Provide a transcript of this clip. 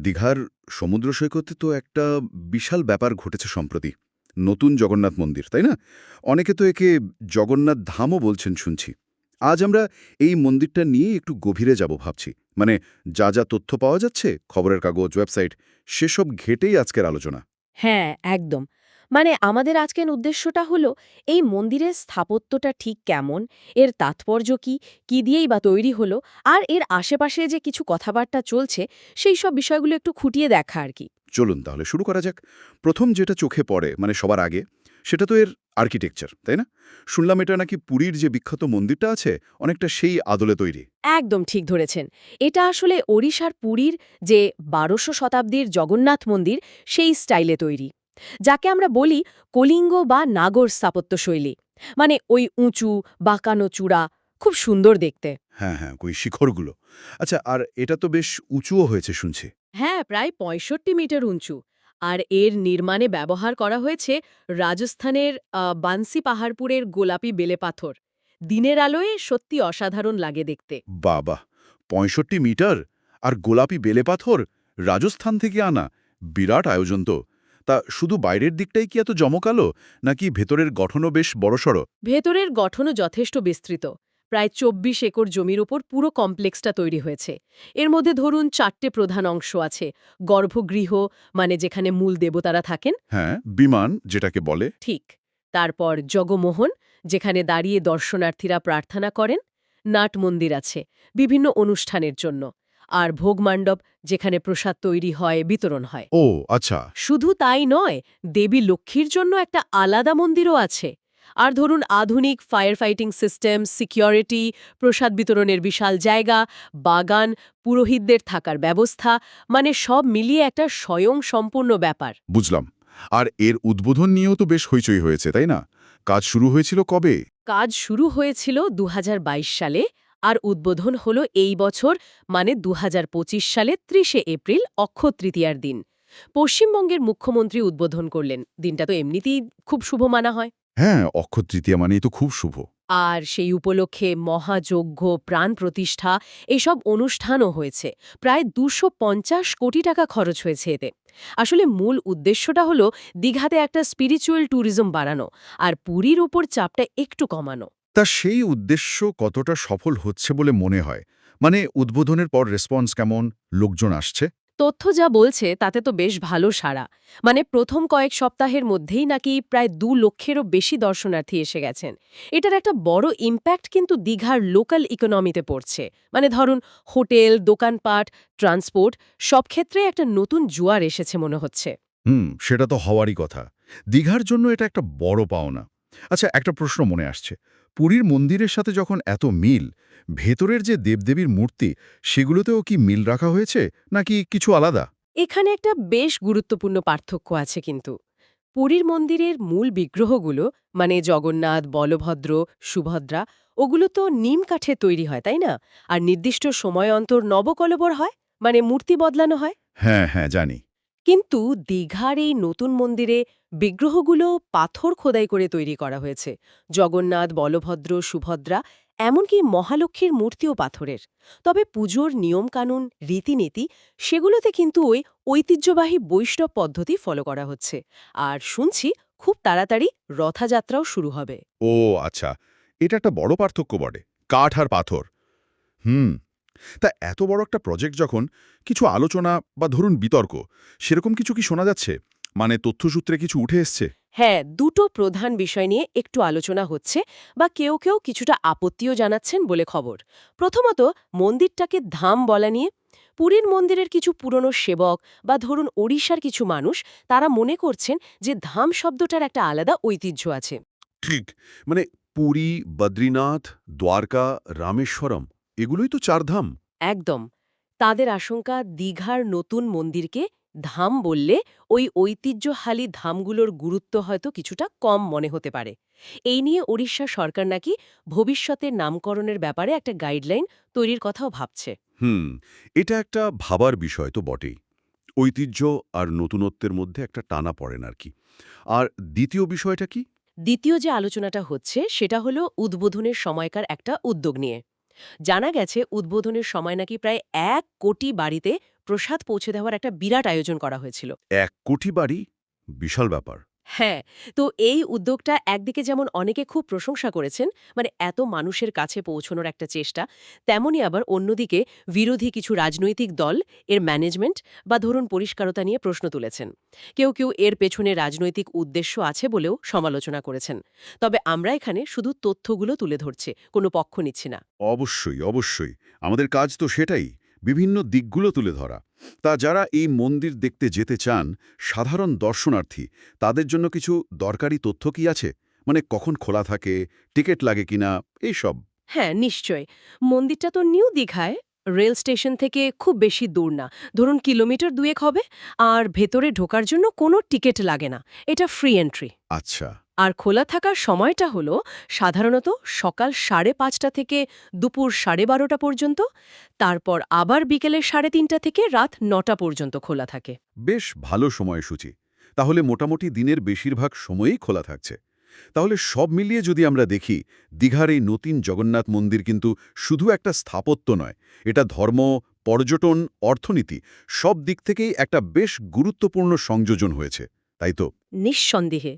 দীঘার সমুদ্র সৈকতে তো একটা বিশাল ব্যাপার ঘটেছে সম্প্রতি। নতুন জগন্নাথ মন্দির, তাই না? অনেকে তো একে জগন্নাথ ধামও বলছেন শুনছি। আজ আমরা এই মন্দিরটা নিয়ে একটু গভীরে যাব ভাবছি। মানে যা যা তথ্য পাওয়া যাচ্ছে, খবরের কাগজ, ওয়েবসাইট, সেসব ঘেটেই আজকের আলোচনা। হ্যাঁ একদম। মানে আমাদের আজকের উদ্দেশ্যটা হলো এই মন্দিরের স্থাপত্যটা ঠিক কেমন? এর তাৎপর্য কি? কি দিয়েই বা তৈরি হলো? আর এর আশেপাশে যে কিছু কথাবার্তা চলছে সেই সব বিষয়গুলো একটু খুঁটিয়ে দেখা আর কি। চলুন তাহলে শুরু করা যাক। প্রথম যেটা চোখে পড়ে মানে সবার আগে সেটা তো এর আর্কিটেকচার তাই না? শুনলাম এটা নাকি পুরীর যে বিখ্যাত মন্দিরটা আছে অনেকটা সেই আদলে তৈরি। একদম ঠিক ধরেছেন। এটা আসলে ওড়িশার পুরীর যে বারোশো শতাব্দীর জগন্নাথ মন্দির সেই স্টাইলে তৈরি। যাকে আমরা বলি কলিঙ্গ বা নাগর স্থাপত্যশৈলী। মানে ওই উঁচু বাঁকানো চূড়া খুব সুন্দর দেখতে। হ্যাঁ হ্যাঁ ওই শিখরগুলো। আচ্ছা আর এটা তো বেশ উঁচুও হয়েছে শুনছি। হ্যাঁ প্রায় পঁয়ষট্টি মিটার উঁচু। আর এর নির্মাণে ব্যবহার করা হয়েছে রাজস্থানের বান্সি পাহাড়পুরের গোলাপি বেলে পাথর। দিনের আলোয় সত্যি অসাধারণ লাগে দেখতে। বাবা পঁয়ষট্টি মিটার? আর গোলাপি বেলে পাথর রাজস্থান থেকে আনা। বিরাট আয়োজন তো। তা শুধু বাইরের দিকটাই কি এত জমকালো নাকি ভেতরের গঠনও বেশ বড়সড়? ভেতরের গঠনও যথেষ্ট বিস্তৃত। প্রায় চব্বিশ একর জমির ওপর পুরো কমপ্লেক্সটা তৈরি হয়েছে। এর মধ্যে ধরুন চারটে প্রধান অংশ আছে গর্ভগৃহ মানে যেখানে মূল দেবতারা থাকেন। হ্যাঁ বিমান যেটাকে বলে। ঠিক। তারপর জগমোহন যেখানে দাঁড়িয়ে দর্শনার্থীরা প্রার্থনা করেন। নাট মন্দির আছে বিভিন্ন অনুষ্ঠানের জন্য। আর ভোগমাণ্ডব যেখানে প্রসাদ তৈরি হয় বিতরণ হয়। ও আচ্ছা। শুধু তাই নয় দেবী লক্ষ্মীর জন্য একটা আলাদা মন্দিরও আছে। আর ধরুন আধুনিক ফায়ার ফাইটিং সিস্টেম সিকিউরিটি প্রসাদ বিতরণের বিশাল জায়গা বাগান পুরোহিতদের থাকার ব্যবস্থা মানে সব মিলিয়ে একটা স্বয়ং সম্পূর্ণ ব্যাপার। বুঝলাম। আর এর উদ্বোধন নিয়েও তো বেশ হইচই হয়েছে তাই না? কাজ শুরু হয়েছিল কবে? কাজ শুরু হয়েছিল দু হাজার বাইশ সালে আর উদ্বোধন হলো এই বছর মানে দু সালে ত্রিশে এপ্রিল অক্ষয় তৃতীয়ার দিন। পশ্চিমবঙ্গের মুখ্যমন্ত্রী উদ্বোধন করলেন। দিনটা তো এমনিতেই খুব শুভ মানা হয়। হ্যাঁ অক্ষয় তৃতীয়া মানেই তো খুব শুভ। আর সেই উপলক্ষে মহাযজ্ঞ প্রাণ প্রতিষ্ঠা এসব অনুষ্ঠানও হয়েছে। প্রায় দুশো কোটি টাকা খরচ হয়েছে এতে। আসলে মূল উদ্দেশ্যটা হলো দীঘাতে একটা স্পিরিচুয়াল ট্যুরিজম বাড়ানো আর পুরীর ওপর চাপটা একটু কমানো। তা সেই উদ্দেশ্য কতটা সফল হচ্ছে বলে মনে হয়? মানে উদ্বোধনের পর রেসপন্স কেমন? লোকজন আসছে? তথ্য যা বলছে তাতে তো বেশ ভালো সাড়া। মানে প্রথম কয়েক সপ্তাহের মধ্যেই নাকি প্রায় দু লক্ষেরও বেশি দর্শনার্থী এসে গেছেন। এটার একটা বড় ইম্প্যাক্ট কিন্তু দীঘার লোকাল ইকোনমিতে পড়ছে। মানে ধরুন হোটেল দোকানপাট ট্রান্সপোর্ট সব ক্ষেত্রে একটা নতুন জোয়ার এসেছে মনে হচ্ছে। হুম সেটা তো হওয়ারই কথা। দীঘার জন্য এটা একটা বড় পাওনা। আচ্ছা একটা প্রশ্ন মনে আসছে। পুরীর মন্দিরের সাথে যখন এত মিল ভেতরের যে দেবদেবীর মূর্তি সেগুলোতেও কি মিল রাখা হয়েছে নাকি কিছু আলাদা? এখানে একটা বেশ গুরুত্বপূর্ণ পার্থক্য আছে কিন্তু। পুরীর মন্দিরের মূল বিগ্রহগুলো মানে জগন্নাথ বলভদ্র সুভদ্রা ওগুলো তো নিম কাঠে তৈরি হয় তাই না? আর নির্দিষ্ট সময় অন্তর নবকলবর হয়? মানে মূর্তি বদলানো হয়? হ্যাঁ হ্যাঁ জানি। কিন্তু দীঘার এই নতুন মন্দিরে বিগ্রহগুলো পাথর খোদাই করে তৈরি করা হয়েছে। জগন্নাথ, বলভদ্র, সুভদ্রা, এমনকি মহালক্ষ্মীর মূর্তিও পাথরের। তবে পুজোর নিয়মকানুন, রীতিনীতি, সেগুলোতে কিন্তু ওই ঐতিহ্যবাহী বৈষ্ণব পদ্ধতি ফলো করা হচ্ছে। আর শুনছি খুব তাড়াতাড়ি রথযাত্রাও শুরু হবে। ও আচ্ছা এটা একটা বড় পার্থক্য বটে, কাঠ আর পাথর। হুম তা এত বড় একটা প্রজেক্ট যখন কিছু আলোচনা বা ধরুন বিতর্ক সেরকম কিছু কি শোনা যাচ্ছে? মানে তথ্যসূত্রে কিছু উঠে এসছে? হ্যাঁ দুটো প্রধান বিষয় নিয়ে একটু আলোচনা হচ্ছে বা কেউ কেউ কিছুটা আপত্তিও জানাচ্ছেন বলে খবর। প্রথমত মন্দিরটাকে ধাম বলা নিয়ে। পুরীর মন্দিরের কিছু পুরনো সেবক বা ধরুন ওড়িশার কিছু মানুষ তারা মনে করছেন যে ধাম শব্দটার একটা আলাদা ঐতিহ্য আছে। ঠিক। মানে পুরী বদ্রীনাথ দ্বারকা রামেশ্বরম এগুলোই তো চারধাম একদম। তাদের আশঙ্কা দীঘার নতুন মন্দিরকে ধাম বললে ওই ঐতিহ্যশালী ধামগুলোর গুরুত্ব হয়তো কিছুটা কম মনে হতে পারে। এই নিয়ে ওড়িশা সরকার নাকি ভবিষ্যতের নামকরণের ব্যাপারে একটা গাইডলাইন তৈরির কথাও ভাবছে। হুম এটা একটা ভাবার বিষয় তো বটেই। ঐতিহ্য আর নতুনত্বের মধ্যে একটা টানা পড়েন আর কি। আর দ্বিতীয় বিষয়টা কি? দ্বিতীয় যে আলোচনাটা হচ্ছে সেটা হলো উদ্বোধনের সময়কার একটা উদ্যোগ নিয়ে। জানা গেছে উদ্বোধনের সময় নাকি প্রায় এক কোটি বাড়িতে প্রসাদ পৌঁছে দেওয়ার একটা বিরাট আয়োজন করা হয়েছিল। এক কোটি বাড়ি? বিশাল ব্যাপার। হ্যাঁ তো এই উদ্যোগটা একদিকে যেমন অনেকে খুব প্রশংসা করেছেন মানে এত মানুষের কাছে পৌঁছানোর একটা চেষ্টা তেমনি আবার অন্যদিকে বিরোধী কিছু রাজনৈতিক দল এর ম্যানেজমেন্ট বা ধরুন পরিষ্কারতা নিয়ে প্রশ্ন তুলেছেন। কেউ কেউ এর পেছনে রাজনৈতিক উদ্দেশ্য আছে বলেও সমালোচনা করেছেন। তবে আমরা এখানে শুধু তথ্যগুলো তুলে ধরছে, কোনো পক্ষ নিচ্ছি না। অবশ্যই অবশ্যই। আমাদের কাজ তো সেটাই। বিভিন্ন দিকগুলো তুলে ধরা। তা যারা এই মন্দির দেখতে যেতে চান সাধারণ দর্শনার্থী তাদের জন্য কিছু দরকারি তথ্য কি আছে? মানে কখন খোলা থাকে টিকিট লাগে কিনা এইসব হ্যাঁ নিশ্চয় মন্দিরটা তো নিউ দীঘায় রেল স্টেশন থেকে খুব বেশি দূর না। ধরুন কিলোমিটার দুয়েক হবে আর ভেতরে ঢোকার জন্য কোনো টিকিট লাগে না। এটা ফ্রি এন্ট্রি আচ্ছা। আর খোলা থাকার সময়টা হলো সাধারণত সকাল সাড়ে পাঁচটা থেকে দুপুর সাড়ে বারোটা পর্যন্ত তারপর আবার বিকেলের সাড়ে তিনটা থেকে রাত নটা পর্যন্ত খোলা থাকে। বেশ ভালো সময়সূচি। তাহলে মোটামুটি দিনের বেশিরভাগ সময়ই খোলা থাকছে। তাহলে সব মিলিয়ে যদি আমরা দেখি দীঘার এই নতুন জগন্নাথ মন্দির কিন্তু শুধু একটা স্থাপত্য নয় এটা ধর্ম পর্যটন অর্থনীতি সব দিক থেকেই একটা বেশ গুরুত্বপূর্ণ সংযোজন হয়েছে তাই তো? নিঃসন্দেহে।